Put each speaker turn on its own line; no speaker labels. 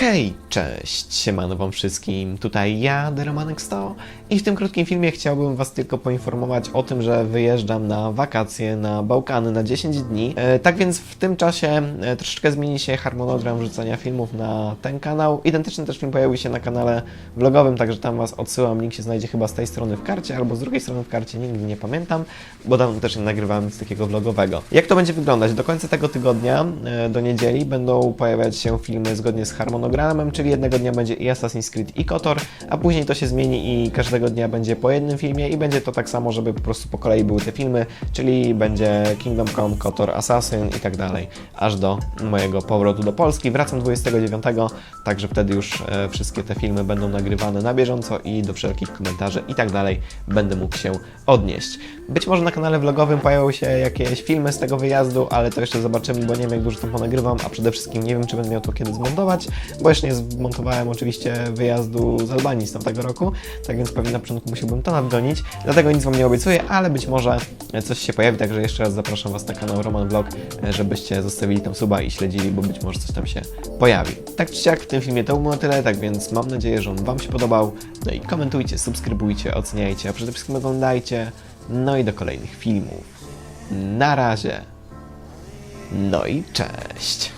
Hej, cześć, siemano wam wszystkim, tutaj ja, Deromanek100 i w tym krótkim filmie chciałbym was tylko poinformować o tym, że wyjeżdżam na wakacje na Bałkany na 10 dni. E, tak więc w tym czasie e, troszeczkę zmieni się harmonogram wrzucania filmów na ten kanał. Identyczny też film pojawi się na kanale vlogowym, także tam was odsyłam, link się znajdzie chyba z tej strony w karcie albo z drugiej strony w karcie, nigdy nie pamiętam, bo dawno też nie nagrywałem nic takiego vlogowego. Jak to będzie wyglądać? Do końca tego tygodnia, e, do niedzieli, będą pojawiać się filmy zgodnie z harmonogramem, czyli jednego dnia będzie i Assassin's Creed i KOTOR, a później to się zmieni i każdego dnia będzie po jednym filmie i będzie to tak samo, żeby po prostu po kolei były te filmy, czyli będzie Kingdom Come, KOTOR, Assassin i tak dalej, aż do mojego powrotu do Polski. Wracam 29, także wtedy już e, wszystkie te filmy będą nagrywane na bieżąco i do wszelkich komentarzy i tak dalej będę mógł się odnieść. Być może na kanale vlogowym pojawią się jakieś filmy z tego wyjazdu, ale to jeszcze zobaczymy, bo nie wiem jak dużo tam ponagrywam, a przede wszystkim nie wiem czy będę miał to kiedy zmontować, bo jeszcze nie zmontowałem oczywiście wyjazdu z Albanii z tamtego roku, tak więc pewnie na początku musiałbym to nadgonić, dlatego nic Wam nie obiecuję, ale być może coś się pojawi, także jeszcze raz zapraszam Was na kanał Roman Vlog, żebyście zostawili tam suba i śledzili, bo być może coś tam się pojawi. Tak czy siak w tym filmie to było tyle, tak więc mam nadzieję, że on Wam się podobał, no i komentujcie, subskrybujcie, oceniajcie, a przede wszystkim oglądajcie, no i do kolejnych filmów. Na razie. No i cześć.